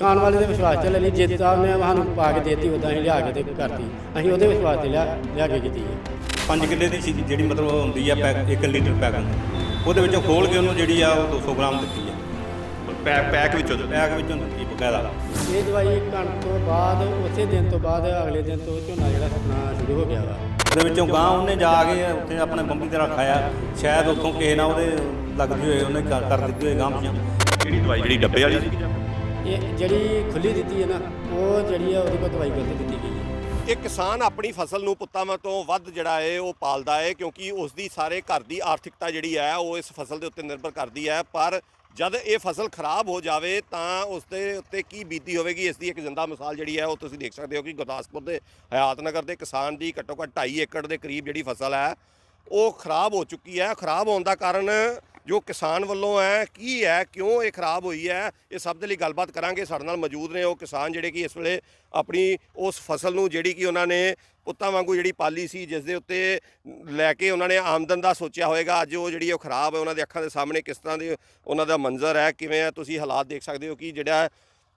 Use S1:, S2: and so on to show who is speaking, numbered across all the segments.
S1: ਦੁਕਾਨ ਵਾਲੇ ਦੇ ਵਿਸ਼ਵਾਸ ਤੇ ਲੈ ਲਈ ਜਿੱਦਾਂ ਉਹਨੇ ਸਾਨੂੰ ਪਾ ਕੇ ਦੇਤੀ ਉਦਾਂ ਹੀ ਲਿਆ ਕੇ ਤੇ ਕਰਤੀ। ਅਸੀਂ ਉਹਦੇ ਵਿਸ਼ਵਾਸ ਤੇ ਲਿਆ ਲਿਆ ਕੇ ਕੀਤੀ ਹੈ।
S2: 5 ਕਿੱਲੇ ਦੀ ਸੀ ਜਿਹੜੀ ਮਤਲਬ ਹੁੰਦੀ ਆ ਪੈਕ 1 ਲੀਟਰ ਪੈਕ ਉਹਦੇ ਵਿੱਚੋਂ ਖੋਲ ਕੇ ਉਹਨੂੰ ਜਿਹੜੀ ਆ ਉਹ 200 ਗ੍ਰਾਮ ਦਿੱਤੀ ਆ।
S3: ਪੈਕ ਪੈਕ ਵਿੱਚੋਂ
S2: ਪੈਕ ਵਿੱਚੋਂ ਦਿੱਤੀ ਬਕਾਇਦਾ।
S1: ਇਹ ਦਵਾਈ ਕਣਕ ਤੋਂ ਬਾਅਦ ਉਸੇ ਦਿਨ ਤੋਂ ਬਾਅਦ ਅਗਲੇ ਦਿਨ ਤੋਂ ਝੋਨਾ ਜਿਹੜਾ ਸੁੱਕਣਾ ਸ਼ੁਰੂ ਹੋ ਗਿਆ ਵਾ।
S2: ਉਹਦੇ ਵਿੱਚੋਂ ਗਾਂ ਉਹਨੇ ਜਾ ਕੇ ਉੱਥੇ ਆਪਣੇ ਬੰਬੀ ਤੇ ਰੱਖਾਇਆ ਸ਼ਾਇਦ ਉੱਥੋਂ ਕਿਸੇ ਨਾਲ ਉਹਦੇ ਲੱਗਦੀ ਹੋਏ ਉਹਨੇ ਕਰ ਕਰ ਦਿੱਤੀ ਹੋਏ ਗਾਂ ਪਿਛਾਂ।
S3: ਕਿਹੜੀ ਦਵਾਈ ਜਿਹੜੀ ਡੱਬੇ ਵਾਲੀ ਸੀ।
S1: ਇਹ ਜਿਹੜੀ ਖੁੱਲੀ ਦਿੱਤੀ ਹੈ ਨਾ, ਉਹ ਜਿਹੜੀ ਆ ਉਹਦੇ ਕੋਲ ਦਵਾਈ ਗਲਤ ਦਿੱਤੀ ਗਈ ਹੈ।
S4: ਇਹ ਕਿਸਾਨ ਆਪਣੀ ਫਸਲ ਨੂੰ ਪੁੱਤਾਂ ਤੋਂ ਵੱਧ ਜਿਹੜਾ ਹੈ ਉਹ ਪਾਲਦਾ ਹੈ ਕਿਉਂਕਿ ਉਸ ਦੀ ਸਾਰੇ ਘਰ ਦੀ ਆਰਥਿਕਤਾ ਜਿਹੜੀ ਹੈ, ਉਹ ਇਸ ਫਸਲ ਦੇ ਉੱਤੇ ਨਿਰਭਰ ਕਰਦੀ ਹੈ। ਪਰ ਜਦ ਇਹ ਫਸਲ ਖਰਾਬ ਹੋ ਜਾਵੇ, ਤਾਂ ਉਸ ਦੇ ਉੱਤੇ ਕੀ ਬੀਤੀ ਹੋਵੇਗੀ, ਇਸ ਦੀ ਇੱਕ ਜ਼ਿੰਦਾ ਮਿਸਾਲ ਜਿਹੜੀ ਹੈ, ਉਹ ਤੁਸੀਂ ਦੇਖ ਸਕਦੇ ਹੋ ਕਿ ਗੁਰਦਾਸਪੁਰ ਦੇ ਹਯਾਤ ਨਗਰ ਦੇ ਕਿਸਾਨ ਦੀ ਘੱਟੋ ਘੱਟ 2.5 ਏਕੜ ਦੇ ਕਰੀਬ ਜਿਹੜੀ ਫਸਲ ਹੈ, ਉਹ ਖਰਾਬ ਹੋ ਚੁੱਕੀ ਹੈ। ਖਰਾਬ ਹੋਣ ਦਾ ਕਾਰਨ ਜੋ ਕਿਸਾਨ ਵੱਲੋਂ ਹੈ, ਕੀ ਹੈ, ਕਿਉਂ ਇਹ ਖਰਾਬ ਹੋਈ ਹੈ, ਇਹ ਸਭ ਦੇ ਲਈ ਗੱਲਬਾਤ ਕਰਾਂਗੇ। ਸਾਡੇ ਨਾਲ ਮੌਜੂਦ ਨੇ ਉਹ ਕਿਸਾਨ ਜਿਹੜੇ ਕਿ ਇਸ ਵੇਲੇ ਆਪਣੀ ਉਸ ਫਸਲ ਨੂੰ ਜਿਹੜੀ ਕਿ ਉਹਨਾਂ ਨੇ ਪੁੱਤਾਂ ਵਾਂਗੂ ਜਿਹੜੀ ਪਾਲੀ ਸੀ, ਜਿਸ ਦੇ ਉੱਤੇ ਲੈ ਕੇ ਉਹਨਾਂ ਨੇ ਆਮਦਨ ਦਾ ਸੋਚਿਆ ਹੋਵੇਗਾ ਅੱਜ ਉਹ ਜਿਹੜੀ ਉਹ ਖਰਾਬ ਹੈ, ਉਹਨਾਂ ਦੇ ਅੱਖਾਂ ਦੇ ਸਾਹਮਣੇ ਕਿਸ ਤਰ੍ਹਾਂ ਦੀ ਉਹਨਾਂ ਦਾ ਮੰਜ਼ਰ ਹੈ, ਕਿਵੇਂ ਹੈ, ਤੁਸੀਂ ਹਾਲਾਤ ਦੇਖ ਸਕਦੇ ਹੋ ਕਿ ਜਿਹੜਾ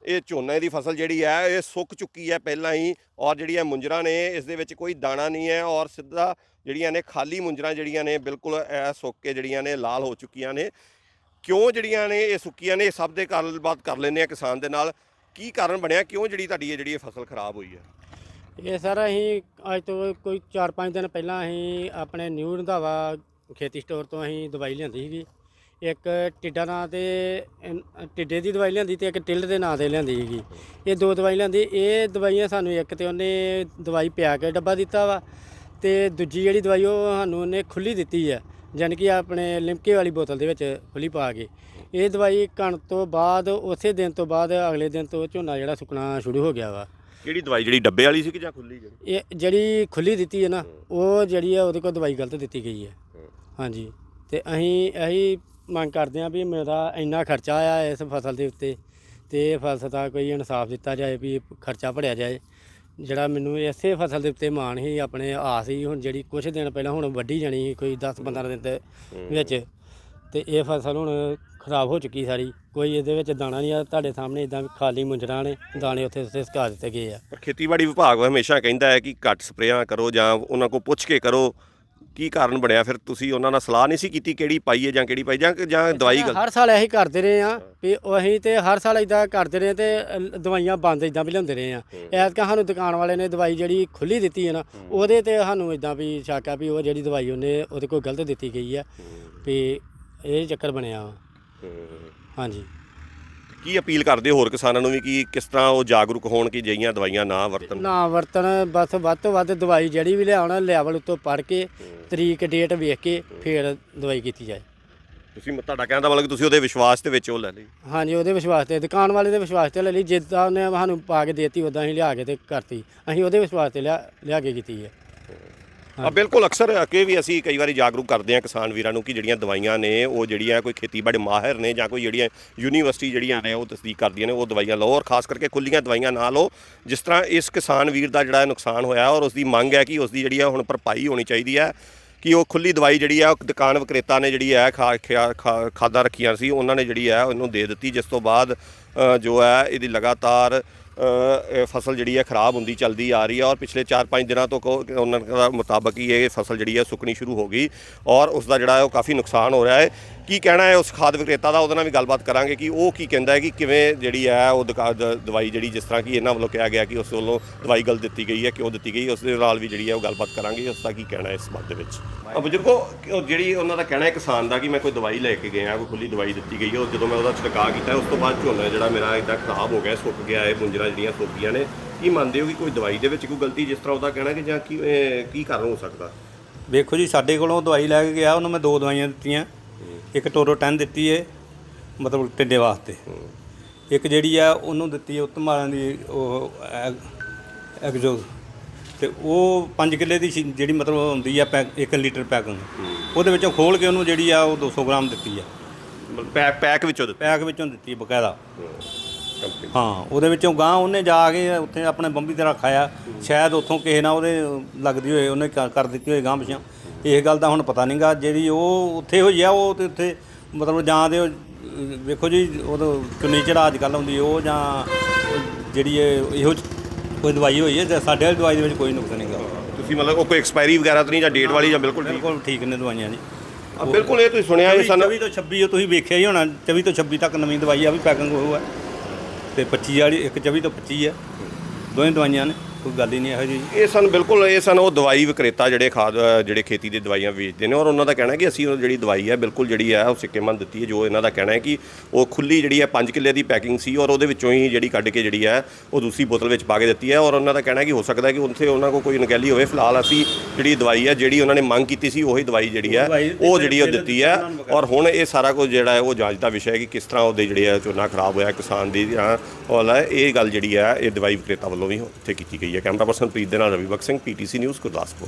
S4: ਇਹ ਝੋਨੇ ਦੀ ਫਸਲ ਜਿਹੜੀ ਹੈ, ਇਹ ਸੁੱਕ ਚੁੱਕੀ ਹੈ ਪਹਿਲਾਂ ਹੀ ਔਰ ਜਿਹੜੀਆਂ ਮੁੰਜਰਾਂ ਨੇ, ਇਸ ਦੇ ਵਿੱਚ ਕੋਈ ਦਾਣਾ ਨਹੀਂ ਹੈ ਔਰ ਸਿੱਧਾ ਜਿਹੜੀਆਂ ਨੇ ਖਾਲੀ ਮੁੰਜਰਾਂ ਜਿਹੜੀਆਂ ਨੇ, ਬਿਲਕੁਲ ਐ ਸੁੱਕ ਕੇ ਜਿਹੜੀਆਂ ਨੇ ਲਾਲ ਹੋ ਚੁੱਕੀਆਂ ਨੇ। ਕਿਉਂ ਜਿਹੜੀਆਂ ਨੇ ਇਹ ਸੁੱਕੀਆਂ ਨੇ, ਇਹ ਸਭ ਦੇ ਗੱਲਬਾਤ ਕਰ ਲੈਂਦੇ ਆ ਕਿਸਾਨ ਦੇ ਨਾਲ। ਕੀ ਕਾਰਨ ਬਣਿਆ, ਕਿਉਂ ਜਿਹੜੀ ਤੁਹਾਡੀ ਇਹ ਜਿਹੜੀ ਇਹ ਫਸਲ ਖਰਾਬ ਹੋਈ ਹੈ?
S1: ਇਹ ਸਰ ਅਸੀਂ ਅੱਜ ਤੋਂ ਕੋਈ 4-5 ਦਿਨ ਪਹਿਲਾਂ ਅਸੀਂ ਆਪਣੇ ਨਿਊ ਰੰਧਾਵਾ ਖੇਤੀ ਸਟੋਰ ਤੋਂ ਅਸੀਂ ਦਵਾਈ ਲਿਆਂਦੀ ਸੀਗੀ। ਇੱਕ ਟਿੱਡਾ ਨਾਂ ਤੇ ਟਿੱਡੇ ਦੀ ਦਵਾਈ ਲਿਆਂਦੀ ਤੇ ਇੱਕ ਟਿੱਲ ਦੇ ਨਾਂ ਤੇ ਲਿਆਂਦੀ ਸੀਗੀ। ਇਹ ਦੋ ਦਵਾਈ ਲਿਆਂਦੀ। ਇਹ ਦਵਾਈਆਂ ਸਾਨੂੰ ਇੱਕ ਤੇ ਉਹਨੇ ਦਵਾਈ ਪਿਆ ਕੇ ਡੱਬਾ ਦਿੱਤਾ ਵਾ ਤੇ ਦੂਜੀ ਜਿਹੜੀ ਦਵਾਈ ਉਹ ਸਾਨੂੰ ਉਹਨੇ ਖੁੱਲੀ ਦਿੱਤੀ ਹੈ ਯਾਨੀ ਕਿ ਆਪਣੇ ਲਿਮਕੇ ਵਾਲੀ ਬੋਤਲ ਦੇ ਵਿੱਚ ਖੁੱਲੀ ਪਾ ਕੇ। ਇਹ ਦਵਾਈ ਕਣ ਤੋਂ ਬਾਅਦ ਉਸੇ ਦਿਨ ਤੋਂ ਬਾਅਦ ਅਗਲੇ ਦਿਨ ਤੋਂ ਝੋਨਾ ਜਿਹੜਾ ਸੁੱਕਣਾ ਸ਼ੁਰੂ ਹੋ ਗਿਆ ਵਾ।
S3: ਕਿਹੜੀ ਦਵਾਈ ਜਿਹੜੀ ਡੱਬੇ ਵਾਲੀ ਸੀ ਕਿ ਜਾਂ ਖੁੱਲੀ ਜਿਹੜੀ?
S1: ਇਹ ਜਿਹੜੀ ਖੁੱਲੀ ਦਿੱਤੀ ਹੈ ਨਾ ਉਹ ਜਿਹੜੀ ਆ ਉਹਦੇ ਕੋਲ ਦਵਾਈ ਗਲਤ ਦਿੱਤੀ ਗਈ ਹੈ। ਹਾਂਜੀ। ਤੇ ਅਸੀਂ ਇਹੀ ਮੰਗ ਕਰਦੇ ਹਾਂ ਵੀ ਮੇਰਾ ਇੰਨਾ ਖਰਚਾ ਆਇਆ ਇਸ ਫਸਲ ਦੇ ਉੱਤੇ ਤੇ ਇਹ ਫਸਲ ਦਾ ਕੋਈ ਇਨਸਾਫ ਦਿੱਤਾ ਜਾਏ ਵੀ ਖਰਚਾ ਭਰਿਆ ਜਾਏ। ਜਿਹੜਾ ਮੈਨੂੰ ਇਸੇ ਫਸਲ ਦੇ ਉੱਤੇ ਮਾਣ ਸੀ ਆਪਣੇ ਆਸ ਸੀ ਹੁਣ ਜਿਹੜੀ ਕੁਝ ਦਿਨ ਪਹਿਲਾਂ ਹੁਣ ਵੱਢੀ ਜਾਣੀ ਸੀ ਕੋਈ 10 15 ਦਿਨ ਦੇ ਵਿੱਚ ਤੇ ਇਹ ਫਸਲ ਹੁਣ ਖਰਾਬ ਹੋ ਚੁੱਕੀ ਸਾਰੀ। ਕੋਈ ਇਹਦੇ ਵਿੱਚ ਦਾਣਾ ਨਹੀਂ ਆ ਤੁਹਾਡੇ ਸਾਹਮਣੇ ਇਦਾਂ ਖਾਲੀ ਮੁੰਜਰਾਂ ਨੇ ਦਾਣੇ ਉੱਥੇ ਉੱਥੇ ਸੁਕਾ ਦਿੱਤੇ ਗਏ ਆ।
S4: ਪਰ ਖੇਤੀਬਾੜੀ ਵਿਭਾਗ ਹਮੇਸ਼ਾ ਕਹਿੰਦਾ ਹੈ ਕਿ ਘੱਟ ਸਪਰੇਆਂ ਕਰੋ ਜਾਂ ਉਹਨਾਂ ਕੋਲ ਪੁੱਛ ਕੇ ਕਰੋ। ਕੀ ਕਾਰਨ ਬਣਿਆ? ਫਿਰ ਤੁਸੀਂ ਉਹਨਾਂ ਨਾਲ ਸਲਾਹ ਨਹੀਂ ਸੀ ਕੀਤੀ ਕਿਹੜੀ ਪਾਈਏ ਜਾਂ ਕਿਹੜੀ ਪਾਈ ਜਾਂ ਜਾਂ ਦਵਾਈ ਗਲਤ?
S1: ਹਰ ਸਾਲ ਇਹੀ ਕਰਦੇ ਰਹੇ ਆ ਵੀ ਅਸੀਂ ਤੇ ਹਰ ਸਾਲ ਇਦਾਂ ਕਰਦੇ ਰਹੇ ਤੇ ਅ, ਦਵਾਈਆਂ ਬੰਦ ਇਦਾਂ ਵੀ ਲਿਆਉਂਦੇ ਰਹੇ ਆ ਐਤਕਾਂ ਸਾਨੂੰ ਦੁਕਾਨ ਵਾਲੇ ਨੇ ਦਵਾਈ ਜਿਹੜੀ ਖੁੱਲੀ ਦਿੱਤੀ ਹੈ ਨਾ ਉਹਦੇ ਤੇ ਸਾਨੂੰ ਇਦਾਂ ਵੀ ਸ਼ੱਕ ਆ ਵੀ ਉਹ ਜਿਹੜੀ ਦਵਾਈ ਉਹਨੇ ਉਹਦੇ ਕੋਲ ਗਲਤ ਦਿੱਤੀ ਗਈ ਆ ਵੀ ਇਹ ਚੱਕਰ ਬਣਿਆ ਵਾ। ਹਾਂਜੀ।
S4: ਕੀ ਅਪੀਲ ਕਰਦੇ ਹੋ ਹੋਰ ਕਿਸਾਨਾਂ ਨੂੰ ਵੀ ਕਿ ਕਿਸ ਤਰ੍ਹਾਂ ਉਹ ਜਾਗਰੂਕ ਹੋਣ ਕਿ ਜਿਹੀਆਂ ਦਵਾਈਆਂ ਨਾ ਵਰਤਣ?
S1: ਨਾ ਵਰਤਣ ਬਸ ਵੱਧ ਤੋਂ ਵੱਧ ਦਵਾਈ ਜਿਹੜੀ ਵੀ ਲਿਆਉਣਾ ਲੈਵਲ ਉੱਤੋਂ ਪੜ ਕੇ ਤਰੀਕ ਡੇਟ ਵੇਖ ਕੇ ਫਿਰ ਦਵਾਈ ਕੀਤੀ ਜਾਏ।
S4: ਤੁਸੀਂ ਤੁਹਾਡਾ ਕਹਿਣ ਦਾ ਮਤਲਬ ਕਿ ਤੁਸੀਂ ਉਹਦੇ ਵਿਸ਼ਵਾਸ ਦੇ ਵਿੱਚ ਉਹ ਲੈ ਲਈ।
S1: ਹਾਂਜੀ ਉਹਦੇ ਵਿਸ਼ਵਾਸ ਤੇ ਦੁਕਾਨ ਵਾਲੇ ਦੇ ਵਿਸ਼ਵਾਸ ਤੇ ਲੈ ਲਈ ਜਿੱਦਾਂ ਉਹਨੇ ਸਾਨੂੰ ਪਾ ਕੇ ਦੇਤੀ ਉਦਾਂ ਹੀ ਲਿਆ ਕੇ ਤੇ ਕਰਤੀ। ਅਸੀਂ ਉਹਦੇ ਵਿਸ਼ਵਾਸ ਤੇ ਲਿਆ ਲਿਆ ਕੇ ਕੀਤੀ ਹੈ।
S4: ਆ ਬਿਲਕੁਲ ਅਕਸਰ ਅੱਗੇ ਵੀ ਅਸੀਂ ਕਈ ਵਾਰੀ ਜਾਗਰੂਕ ਕਰਦੇ ਹਾਂ ਕਿਸਾਨ ਵੀਰਾਂ ਨੂੰ ਕਿ ਜਿਹੜੀਆਂ ਦਵਾਈਆਂ ਨੇ, ਉਹ ਜਿਹੜੀਆਂ ਕੋਈ ਖੇਤੀਬਾੜੀ ਮਾਹਿਰ ਨੇ ਜਾਂ ਕੋਈ ਜਿਹੜੀਆਂ ਯੂਨੀਵਰਸਿਟੀ ਜਿਹੜੀਆਂ ਨੇ, ਉਹ ਤਸਦੀਕ ਕਰਦੀਆਂ ਨੇ, ਉਹ ਦਵਾਈਆਂ ਲਓ ਔਰ ਖਾਸ ਕਰਕੇ ਖੁੱਲੀਆਂ ਦਵਾਈਆਂ ਨਾ ਲਓ। ਜਿਸ ਤਰ੍ਹਾਂ ਇਸ ਕਿਸਾਨ ਵੀਰ ਦਾ ਜਿਹੜਾ ਨੁਕਸਾਨ ਹੋਇਆ ਔਰ ਉਸ ਦੀ ਮੰਗ ਹੈ ਕਿ ਉਸ ਦੀ ਜਿਹੜੀ ਆ ਹੁਣ ਭਰਪਾਈ ਹੋਣੀ ਚਾਹੀਦੀ ਹੈ ਕਿ ਉਹ ਖੁੱਲੀ ਦਵਾਈ ਜਿਹੜੀ ਆ ਦੁਕਾਨ ਵਿਕਰੇਤਾ ਨੇ ਜਿਹੜੀ ਹੈ, ਖਾ, ਖਿਆ- ਖਾ- ਖਾਦਾਂ ਰੱਖੀਆਂ ਸੀ, ਉਹਨਾਂ ਨੇ ਜਿਹੜੀ ਹੈ, ਉਹਨੂੰ ਦੇ ਦਿੱਤੀ, ਜਿਸ ਤੋਂ ਬਾਅਦ ਜੋ ਹੈ ਇਹਦੀ ਲਗਾਤਾਰ ਫਸਲ ਜਿਹੜੀ ਹੈ ਖਰਾਬ ਹੁੰਦੀ ਚੱਲਦੀ ਆ ਰਹੀ ਹੈ ਔਰ ਪਿਛਲੇ 4-5 ਦਿਨਾਂ ਤੋਂ ਕਹੋ ਉਹਨਾਂ ਦਾ ਮੁਤਾਬਕ ਹੀ ਇਹ ਫਸਲ ਜਿਹੜੀ ਹੈ ਸੁੱਕਣੀ ਸ਼ੁਰੂ ਹੋ ਗਈ ਔਰ ਉਸ ਦਾ ਜਿਹੜਾ ਹੈ ਉਹ ਕਾਫੀ ਨੁਕਸਾਨ ਹੋ ਰਿਹਾ ਹੈ। ਕੀ ਕਹਿਣਾ ਹੈ ਉਸ ਖਾਦ ਵਿਕਰੇਤਾ ਦਾ? ਉਹਦੇ ਨਾਲ ਵੀ ਗੱਲਬਾਤ ਕਰਾਂਗੇ ਕਿ ਉਹ ਕੀ ਕਹਿੰਦਾ ਹੈ ਕਿ ਕਿਵੇਂ ਜਿਹੜੀ ਹੈ ਉਹ ਦੁਕਾ- ਦ- ਦਵਾਈ ਜਿਹੜੀ ਜਿਸ ਤਰ੍ਹਾਂ ਕਿ ਇਹਨਾਂ ਵੱਲੋਂ ਕਿਹਾ ਗਿਆ ਕਿ ਉਸ ਵੱਲੋਂ ਦਵਾਈ ਗਲਤ ਦਿੱਤੀ ਗਈ ਹੈ, ਕਿਉਂ ਦਿੱਤੀ ਗਈ ਉਸ ਦੇ ਨਾਲ ਵੀ ਜਿਹੜੀ ਹੈ ਉਹ ਗੱਲਬਾਤ ਕਰਾਂਗੇ। ਉਸ ਦਾ ਕੀ ਕਹਿਣਾ ਹੈ ਇਸ ਬਾਤ ਦੇ ਵਿੱਚ? ਆ ਬਜ਼ੁਰਗੋ, ਉਹ ਜਿਹੜੀ ਉਹਨਾਂ ਦਾ ਕਹਿਣਾ ਹੈ ਕਿਸਾਨ ਦਾ ਕਿ ਮੈਂ ਕੋਈ ਦਵਾਈ ਲੈ ਕੇ ਗਿਆ ਕੋਈ ਖੁੱਲੀ ਦਵਾਈ ਦਿੱਤੀ ਗਈ ਹੈ, ਉਹ ਜਦੋਂ ਮੈਂ ਉਹਦਾ ਛਿੜਕਾਅ ਕੀਤਾ ਉਸ ਤੋਂ ਬਾਅਦ ਝੋਨਾ ਜਿਹੜਾ ਮੇਰਾ ਇਦਾਂ ਖਰਾਬ ਹੋ ਗਿਆ, ਸੁੱਕ ਗਿਆ, ਇਹ ਮੁੰਜਰਾ ਜਿਹੜੀਆਂ ਸੁੱਕ ਗਈਆਂ ਨੇ, ਕੀ ਮੰਨਦੇ ਹੋ ਕਿ ਕੋਈ ਦਵਾਈ ਦੇ ਵਿੱਚ ਕੋਈ ਗਲਤੀ ਜਿਸ ਤਰ੍ਹਾਂ ਉਹਦਾ ਕਹਿਣਾ ਕਿ ਜਾਂ ਕੀ, ਇਹ ਕੀ ਕਾਰਨ ਹੋ ਸਕਦਾ?
S2: ਵੇਖੋ ਜੀ, ਸਾਡੇ ਕੋਲੋਂ ਦਵਾਈ ਲੈ ਕੇ ਗਿਆ, ਉਹਨੂੰ ਮੈਂ ਦੋ ਦਵਾਈਆਂ ਦਿੱਤੀਆਂ। ਇੱਕ ਟੋਰੋ 10 ਦਿੱਤੀ ਏ ਮਤਲਬ ਟਿੱਡੇ ਵਾਸਤੇ। ਇੱਕ ਜਿਹੜੀ ਆ ਉਹਨੂੰ ਦਿੱਤੀ ਉੱਤਮ ਵਾਲਿਆਂ ਦੀ ਉਹ ਐਗ- ਐਗਜ਼ੋਸ ਤੇ ਉਹ 5 ਕਿੱਲੇ ਦੀ ਸੀ ਜਿਹੜੀ ਮਤਲਬ ਹੁੰਦੀ ਆ ਪੈਕ 1 ਲੀਟਰ ਪੈਕ ਉਹਦੇ ਵਿੱਚੋਂ ਖੋਲ ਕੇ ਉਹਨੂੰ ਜਿਹੜੀ ਆ ਉਹ 200 ਗ੍ਰਾਮ ਦਿੱਤੀ ਆ।
S4: ਪੈਕ ਪੈਕ ਵਿੱਚੋਂ ਦਿੱਤਾ?
S2: ਪੈਕ ਵਿੱਚੋਂ ਦਿੱਤੀ ਬਕਾਇਦਾ।
S4: ਕੰਪਨੀ।
S2: ਹਾਂ ਉਹਦੇ ਵਿੱਚੋਂ ਗਾਂ ਉਹਨੇ ਜਾ ਕੇ ਉੱਥੇ ਆਪਣੇ ਬੰਬੀ ਤੇ ਰੱਖਾਇਆ ਸ਼ਾਇਦ ਉੱਥੋਂ ਕਿਸੇ ਨਾਲ ਉਹਦੇ ਲੱਗਦੀ ਹੋਏ ਉਹਨੇ ਕਰ ਕਰ ਦਿੱਤੀ ਹੋਏ ਗਾਂ ਪਿਛਾਂ। ਇਹ ਗੱਲ ਦਾ ਹੁਣ ਪਤਾ ਨਹੀਂਗਾ ਜਿਹੜੀ ਉਹ ਉੱਥੇ ਹੋਈ ਆ ਉਹ ਤੇ ਉੱਥੇ ਮਤਲਬ ਜਾਂ ਦੇ ਵੇਖੋ ਜੀ ਉਹ ਚੁੰਨੀ ਚੜਾ ਅੱਜ ਕੱਲ੍ਹ ਹੁੰਦੀ ਉਹ ਜਾਂ ਜਿਹੜੀ ਇਹ ਕੋਈ ਦਵਾਈ ਹੋਈ ਹੈ ਸਾਡੇ ਵਾਲੀ ਦਵਾਈ ਦੇ ਵਿੱਚ ਕੋਈ ਨੁਕਸ ਨਹੀਂ ਗਾ
S4: ਤੁਸੀਂ ਮਤਲਬ ਉਹ ਕੋਈ ਐਕਸਪਾਇਰੀ ਵਗੈਰਾ ਤਾਂ ਨਹੀਂ ਜਾਂ ਡੇਟ ਵਾਲੀ ਜਾਂ ਬਿਲਕੁਲ
S2: ਬਿਲਕੁਲ ਠੀਕ ਨੇ ਦਵਾਈਆਂ ਜੀ।
S4: ਆ, ਬਿਲਕੁਲ ਇਹ ਤੁਸੀਂ ਸੁਣਿਆ ਇਹ ਸਨ
S2: 24 ਤੋਂ 26 ਉਹ ਤੁਸੀਂ ਵੇਖਿਆ ਹੀ ਹੋਣਾ 24 ਤੋਂ 26 ਤੱਕ ਨਵੀਂ ਦਵਾਈ ਆ ਵੀ ਪੈਕਿੰਗ ਉਹ ਹੈ ਤੇ 25 ਵਾਲੀ ਇੱਕ 24 ਤੋਂ 25 ਹੈ ਦੋਵੇਂ ਦਵਾਈਆਂ ਨੇ। ਕੋਈ ਗੱਲ ਹੀ ਨਹੀਂ ਇਹੋ ਜਿਹੀ
S4: ਇਹ ਸਨ ਬਿਲਕੁਲ ਇਹ ਸਨ ਉਹ ਦਵਾਈ ਵਿਕਰੇਤਾ ਜਿਹੜੇ ਖਾਦ ਜਿਹੜੇ ਖੇਤੀ ਦੇ ਦਵਾਈਆਂ ਵੇਚਦੇ ਨੇ ਔਰ ਉਹਨਾਂ ਦਾ ਕਹਿਣਾ ਹੈ ਕਿ ਅਸੀਂ ਉਹ ਜਿਹੜੀ ਦਵਾਈ ਹੈ ਬਿਲਕੁਲ ਜਿਹੜੀ ਹੈ ਉਹ ਸਿੱਕੇਮੰਦ ਦਿੱਤੀ ਹੈ ਜੋ ਇਹਨਾਂ ਦਾ ਕਹਿਣਾ ਹੈ ਕਿ ਉਹ ਖੁੱਲੀ ਜਿਹੜੀ ਹੈ 5 ਕਿੱਲੇ ਦੀ ਪੈਕਿੰਗ ਸੀ ਔਰ ਉਹਦੇ ਵਿੱਚੋਂ ਹੀ ਜਿਹੜੀ ਕੱਢ ਕੇ ਜਿਹੜੀ ਹੈ ਉਹ ਦੂਸਰੀ ਬੋਤਲ ਵਿੱਚ ਪਾ ਕੇ ਦਿੱਤੀ ਹੈ ਔਰ ਉਹਨਾਂ ਦਾ ਕਹਿਣਾ ਹੈ ਕਿ ਹੋ ਸਕਦਾ ਹੈ ਕਿ ਉੱਥੇ ਉਹਨਾਂ ਕੋਲ ਕੋਈ ਨਕੈਲੀ ਹੋਵੇ। ਫਿਲਹਾਲ ਅਸੀਂ ਜਿਹੜੀ ਦਵਾਈ ਹੈ ਜਿਹੜੀ ਉਹਨਾਂ ਨੇ ਮੰਗ ਕੀਤੀ ਸੀ ਉਹੀ ਦਵਾਈ ਜਿਹੜੀ ਹੈ ਉਹ ਜਿਹੜੀ ਉਹ ਦਿੱਤੀ ਹੈ ਔਰ ਹੁਣ ਇਹ ਸਾਰਾ ਕੁਝ ਜਿਹੜਾ ਹੈ ਉਹ ਜਾਂਚ ਦਾ ਵਿਸ਼ਾ ਹੈ ਕਿ ਕਿਸ ਤਰ੍ਹਾਂ ਉਹਦੇ ਜਿਹੜੇ ਝੋਨਾ ਖਰਾਬ ਹੋਇਆ ਕਿਸਾਨ ਦੀ ਜਾਂ ਇਹ ਗੱਲ ਜਿਹੜੀ ਹੈ ਇਹ ਦਵਾਈ ਵਿਕਰੇਤਾ ਵੱਲੋਂ ਵੀ ਉੱਥੇ ਕੀਤੀ ਗਈ ਹੈ। ਕੈਮਰਾ ਪਰਸਨ ਪ੍ਰੀਤ ਦੇ ਨਾਲ ਰਵੀ ਬਖਸ਼ ਸਿੰਘ ਪੀਟੀਸੀ ਨਿਊਜ਼ ਗੁਰਦਾਸਪੁਰ।